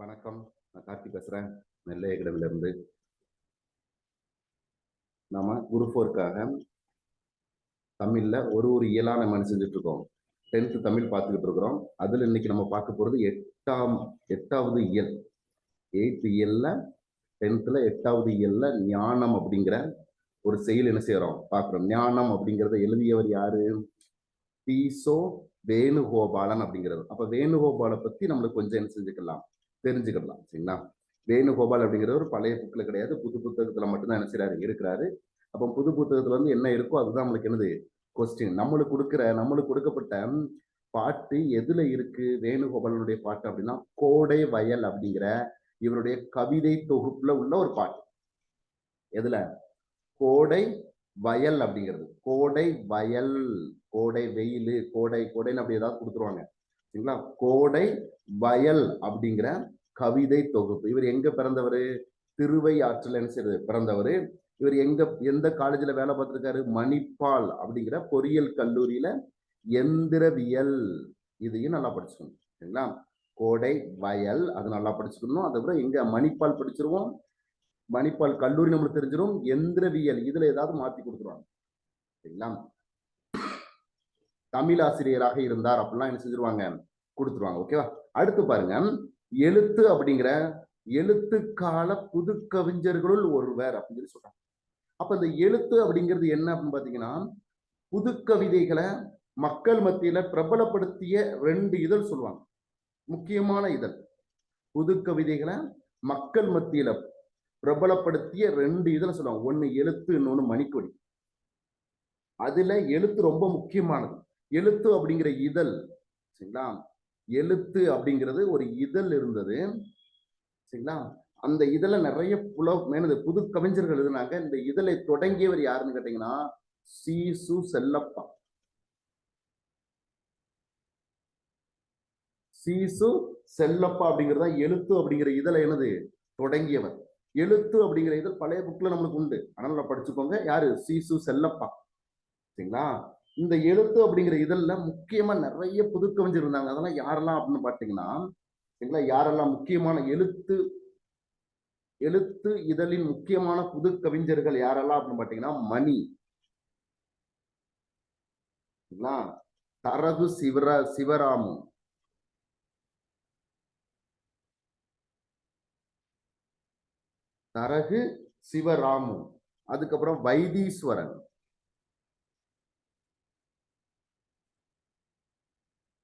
வணக்கம். நான் கார்த்தி பேசுகிறேன் நெல்லை இருந்து நாம குரு ஃபோருக்காக தமிழில் ஒரு ஒரு இயலாக நம்ம செஞ்சுட்டு இருக்கோம் டென்த்து தமிழ் பார்த்துக்கிட்டு இருக்கிறோம் அதில் இன்னைக்கு நம்ம பார்க்க போகிறது எட்டாம் எட்டாவது இயல். எயித்து இயலில் டென்த்தில் எட்டாவது இயலில் ஞானம் அப்படிங்கிற ஒரு செயல் என்ன செய்கிறோம் பார்க்குறோம். ஞானம் அப்படிங்கிறத எழுதியவர் யாரு? பீசோ வேணுகோபாலன் அப்படிங்கிறது அப்போ வேணுகோபாலை பற்றி நம்மளுக்கு கொஞ்சம் என்ன செஞ்சுக்கலாம்? தெரிஞ்சுக்கலாம் சரிங்களா? வேணுகோபால் அப்படிங்கிறவர் பழைய புக்கில் கிடையாது புது புத்தகத்தில் மட்டும்தான் என்ன செய்யறாரு இருக்கிறாரு. அப்போ புது புத்தகத்தில் வந்து என்ன இருக்கோ அதுதான் நம்மளுக்கு என்னது? கொஸ்டின் நம்மளுக்கு கொடுக்குற நம்மளுக்கு கொடுக்கப்பட்ட பாட்டு எதுல இருக்கு? வேணுகோபாலனுடைய பாட்டு அப்படின்னா கோடை வயல் அப்படிங்கிற இவருடைய கவிதை தொகுப்புல உள்ள ஒரு பாட்டு. எதுல? கோடை வயல் அப்படிங்கிறது. கோடை வயல் கோடை வெயில் கோடை கோடைன்னு அப்படி ஏதாவது கொடுத்துருவாங்க சரிங்களா? கோடை வயல் அப்படிங்கிற கவிதை தொகுப்பு. இவர் எங்க பிறந்தவர்? திருவை ஆற்றலன்னு என்ன பிறந்தவர். இவர் எங்க எந்த காலேஜ்ல வேலை பார்த்திருக்காரு? மணிப்பால் அப்படிங்கிற பொறியியல் கல்லூரியில எந்திரவியல். இதையும் நல்லா படிச்சுக்கணும் சரிங்களா? கோடை வயல் அது நல்லா படிச்சுக்கணும் அதுக்கப்புறம் எங்க மணிப்பால் படிச்சிருவோம் மணிப்பால் கல்லூரி நம்மளுக்கு தெரிஞ்சிடும் எந்திரவியல். இதுல ஏதாவது மாத்தி கொடுத்துருவாங்க சரிங்களா? தமிழ் ஆசிரியராக இருந்தார் அப்படிலாம் என்ன செஞ்சிருவாங்க? கொடுத்துருவாங்க ஓகேவா அடுத்து பாருங்க. எழுத்து அப்படிங்கிற எழுத்துக்கால புது கவிஞர்களுள் ஒருவர் அப்படின்னு சொல்லி சொல்றாங்க. அப்ப இந்த எழுத்து அப்படிங்கிறது என்ன அப்படின்னு பாத்தீங்கன்னா புது கவிதைகளை மக்கள் மத்தியில பிரபலப்படுத்திய ரெண்டு இதழ் சொல்லுவாங்க. முக்கியமான இதழ். புது கவிதைகளை மக்கள் மத்தியில பிரபலப்படுத்திய ரெண்டு இதழ் சொல்லுவாங்க. ஒண்ணு எழுத்து இன்னொன்னு மணிக்கொடி. அதுல எழுத்து ரொம்ப முக்கியமானது. எழுத்து அப்படிங்கிற இதழ் சரிங்களா? எழுத்து அப்படிங்கிறது ஒரு இதழ் இருந்தது. சரிங்களா? அந்த இதழ நிறைய புல மேனது புது கவிஞர்கள் எழுதினாங்க. இந்த இதழை தொடங்கியவர் யாருன்னு கேட்டீங்கன்னா சீசு செல்லப்பா. சீசு செல்லப்பா அப்படிங்கிறது தான் எழுத்து அப்படிங்கிற இதழ என்னது? தொடங்கியவர். எழுத்து அப்படிங்கிற இதழ் பழைய புக்ல நம்மளுக்கு உண்டு. அதனால படிச்சுக்கோங்க. யாரு? சீசு செல்லப்பா. சரிங்களா? இந்த எழுத்து அப்படிங்கிற இதில் முக்கியமா நிறைய புது கவிஞர் இருந்தாங்க. அதெல்லாம் யாரெல்லாம் அப்படின்னு பாத்தீங்கன்னா சரிங்களா? யாரெல்லாம் முக்கியமான எழுத்து எழுத்து இதழின் முக்கியமான புது கவிஞர்கள் யாரெல்லாம் அப்படின்னு பாத்தீங்கன்னா மணி. சரிங்களா? தரகு சிவர சிவராமு. தரகு சிவராமு. அதுக்கப்புறம் வைதீஸ்வரன்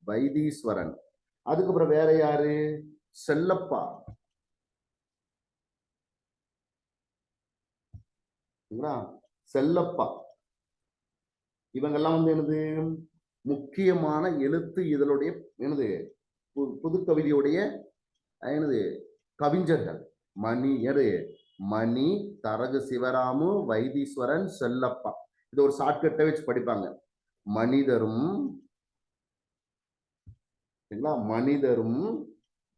வைதீஸ்வரன் அதுக்கப்புறம் வேற யாரு? செல்லப்பா. சரிங்களா? செல்லப்பா. இவங்கெல்லாம் வந்து என்னது? முக்கியமான எழுத்து இதழுடைய எனது புது கவிதையுடைய எனது கவிஞர்கள். மணி எது மணி தரகு சிவராமு வைத்தீஸ்வரன் செல்லப்பா. இது ஒரு ஷார்ட்கட்டை வச்சு படிப்பாங்க. மனிதரும் சரிங்களா? மனிதரும்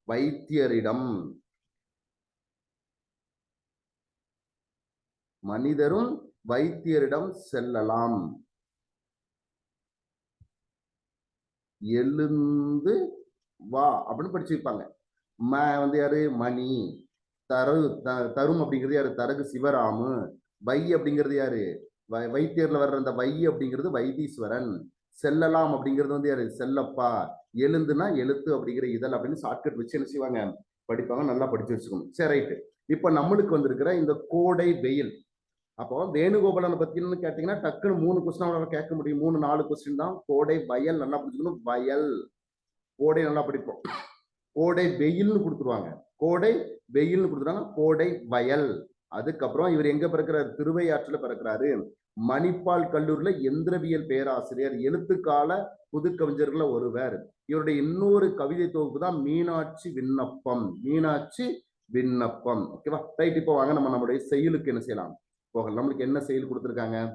வைத்தியரிடம். மனிதரும் வைத்தியரிடம் செல்லலாம். எழுந்து வா அப்படின்னு படிச்சு வைப்பாங்க. ம வந்து யாரு? மணி. தரு த- தரும் அப்படிங்கிறது யாரு? தரகு சிவராமு. வை அப்படிங்கிறது யாரு? வை- வைத்தியர்ல வர்ற அந்த வை அப்படிங்கிறது வைத்தீஸ்வரன். செல்லலாம் அப்படிங்கிறது வந்து யாரு? செல்லப்பா. எழுந்துனா எழுத்து அப்படிங்கிற இதழ் அப்படின்னு ஷார்ட்கட் வச்சு என்ன செய்வாங்க? படிப்பாங்க நல்லா படிச்சு வச்சுக்கணும். சரி ரைட்டு இப்ப நம்மளுக்கு வந்திருக்கிற இந்த கோடை வெயில். அப்போ வேணுகோபாலனை பத்தின்னு கேட்டீங்கன்னா டக்குன்னு மூணு கொஸ்டின் அவனால கேட்க முடியும். மூணு நாலு கொஸ்டின் தான். கோடை வயல் நல்லா படிச்சுக்கணும். வயல். கோடை நல்லா படிப்போம். கோடை வெயில்னு கொடுத்துருவாங்க. கோடை வெயில்னு கொடுத்துருவாங்க கோடை வயல். அதுக்கப்புறம் இவர் எங்க பிறக்கிறாரு? திருவையாற்றுல பிறக்கிறாரு. மணிப்பால் கல்லூரியில் எந்திரவியல் பேராசிரியர் எழுத்துக்கால புது கவிஞர்கள ஒருவர். இவருடைய இன்னொரு கவிதை தொகுப்பு தான் மீனாட்சி விண்ணப்பம். மீனாட்சி விண்ணப்பம். ஓகேவா ரைட் இப்போ வாங்க நம்ம நம்மளுடைய செயலுக்கு என்ன செய்யலாம்? போகலாம். நம்மளுக்கு என்ன செயல் கொடுத்துருக்காங்க?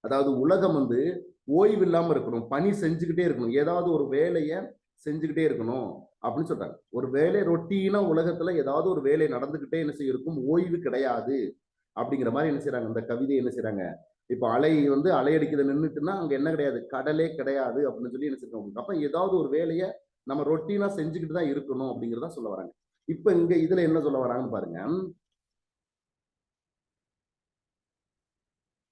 அதாவது உலகம் வந்து ஓய்வு இல்லாம இருக்கணும் பணி செஞ்சுக்கிட்டே இருக்கணும். ஏதாவது ஒரு வேலையை செஞ்சுக்கிட்டே இருக்கணும் அப்படின்னு சொல்றாங்க. ஒரு வேலை ரொட்டீனா உலகத்துல ஏதாவது ஒரு வேலை நடந்துகிட்டே என்ன செய்யும்? இருக்கும். ஓய்வு கிடையாது. அப்படிங்கிற மாதிரி என்ன செய்யறாங்க இந்த கவிதை என்ன செய்யறாங்க இப்போ அலை வந்து அலையடிக்கிறது நின்றுட்டுன்னா அங்க என்ன கிடையாது? கடலே கிடையாது அப்படின்னு சொல்லி என்ன செய்யறாங்க அப்ப ஏதாவது ஒரு வேலையை நம்ம ரொட்டீனா செஞ்சுக்கிட்டு தான் இருக்கணும் அப்படிங்கிறதா சொல்ல வராங்க. இப்ப இங்க இதுல என்ன சொல்ல வராங்கன்னு பாருங்க.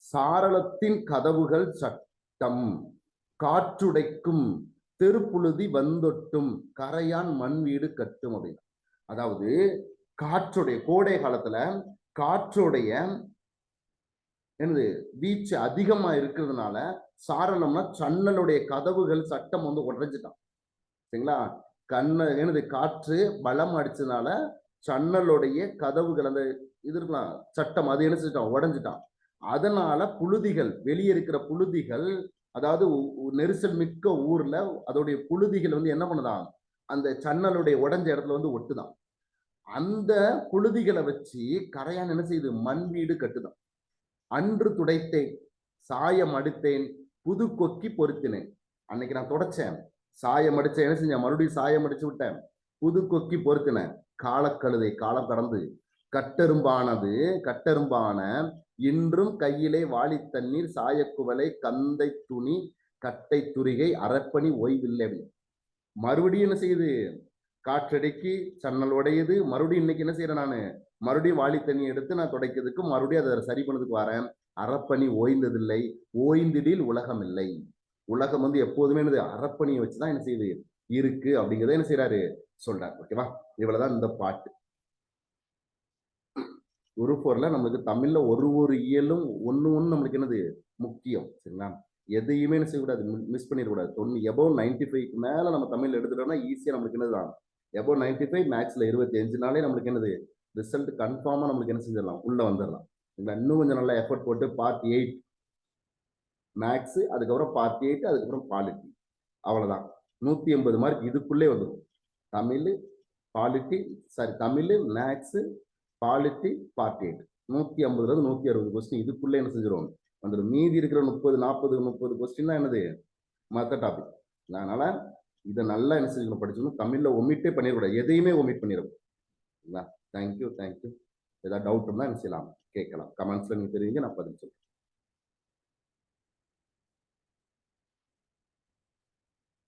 சாரளத்தின் கதவுகள் சட்டம் காற்றுடைக்கும் தெருப்புழுதி வந்தொட்டும் கரையான் மண் வீடு கட்டும் அப்படின்னு. அதாவது காற்றுடைய கோடை காலத்துல காற்றுடைய என்னது வீச்சு அதிகமா இருக்கிறதுனால சாரணம்னா சன்னலுடைய கதவுகள் சட்டம் வந்து உடைஞ்சிட்டான். சரிங்களா? கண்ண என்னது காற்று பலம் அடிச்சதுனால சன்னலுடைய கதவுகள் அந்த இது இருக்கலாம் சட்டம் அது இணைச்சிட்டான் உடஞ்சிட்டான். அதனால புழுதிகள் வெளியே இருக்கிற புழுதிகள் அதாவது நெரிசல் மிக்க ஊர்ல அதோடைய புழுதிகள் வந்து என்ன பண்ணுதான் அந்த சன்னலுடைய உடஞ்ச இடத்துல வந்து ஒட்டுதான். அந்த புழுதிகளை வச்சு கரையான் என்ன செய்யுது மண் வீடு கட்டுதான். அன்று துடைத்தேன் சாயம் அடித்தேன் புது கொக்கி பொருத்தினேன். அன்னைக்கு நான் தொடச்சேன். சாயம் அடிச்சேன் என்ன செஞ்சேன்? மறுபடியும் சாயம் அடிச்சு விட்டேன். புது கொக்கி பொருத்தினேன். காலக்கழுதை காலம் கடந்து கட்டெரும்பானது கட்டெரும்பான இன்றும் கையிலே வாளி தண்ணீர் சாயக்குவலை கந்தை துணி கட்டை துரிகை அரப்பணி ஓய்வில்லை. மறுபடியும் என்ன செய்யுது காற்றடிக்கு சன்னல் உடையுது. மறுபடியும் இன்னைக்கு என்ன செய்யறேன் நான்? மறுபடியும் வாளி தண்ணி எடுத்து நான் துடைக்கிறதுக்கு மறுபடியும் அதை சரி பண்ணதுக்கு வரேன். அறப்பணி ஓய்ந்ததில்லை. ஓய்ந்திடில் உலகம் இல்லை உலகம் வந்து எப்போதுமே என்னது? அறப்பணியை வச்சுதான் என்ன செய்யுது? இருக்கு அப்படிங்கறத என்ன செய்யறாரு சொல்றாரு. ஓகேவா இவ்வளவுதான் இந்த பாட்டு. ஒரு பொருள நம்மளுக்கு தமிழ்ல ஒரு ஒரு இயலும் ஒன்னு ஒண்ணு நம்மளுக்கு என்னது? முக்கியம். சரிங்களா? எதையுமே என்ன செய்யக்கூடாது. மிஸ் பண்ணிடக்கூடாது. தொண்ணூ எபோவ் நைன்டி ஃபைவ்க்கு மேல நம்ம தமிழ் எடுத்துட்டோம்னா ஈஸியா நம்மளுக்கு என்னதுதான்? எபோ நைன்டி ஃபைவ் மேக்ஸில் இருபத்தி அஞ்சுனாலே நம்மளுக்கு என்னது? ரிசல்ட் கன்ஃபார்மாக நம்மளுக்கு என்ன செஞ்சிடலாம்? உள்ளே வந்துடலாம். இன்னும் கொஞ்சம் நல்லா எஃபர்ட் போட்டு பார்ட் எயிட் மேக்ஸ் அதுக்கப்புறம் பார்ட் எயிட் அதுக்கப்புறம் பாலிட்டி அவ்வளோதான் நூற்றி எண்பது மார்க் இதுக்குள்ளே வந்துடும். Tamil polity sorry Tamil maths polity part eight நூற்றி ஐம்பதுல நூற்றி அறுபது கொஸ்டின் இதுக்குள்ளே என்ன செஞ்சிடும்? வந்துடும். மீதி இருக்கிற முப்பது நாற்பது முப்பது கொஸ்டின் தான் என்னது? மற்ற டாபிக் அதனால் இதை நல்லா என்ன செஞ்சுக்கணும் படிச்சுக்கணும் தமிழ்ல ஒமிட்டே பண்ணிடக்கூடாது எதையுமே ஒமிட் பண்ணிடக்கூடாது தேங்க்யூ தேங்க்யூ ஏதாவது டவுட் இருந்தால் என்ன செய்யலாம்? கேட்கலாம். கமெண்ட்ஸ்ல நீங்க தெரியுங்க நான் பதில் சொல்றேன்.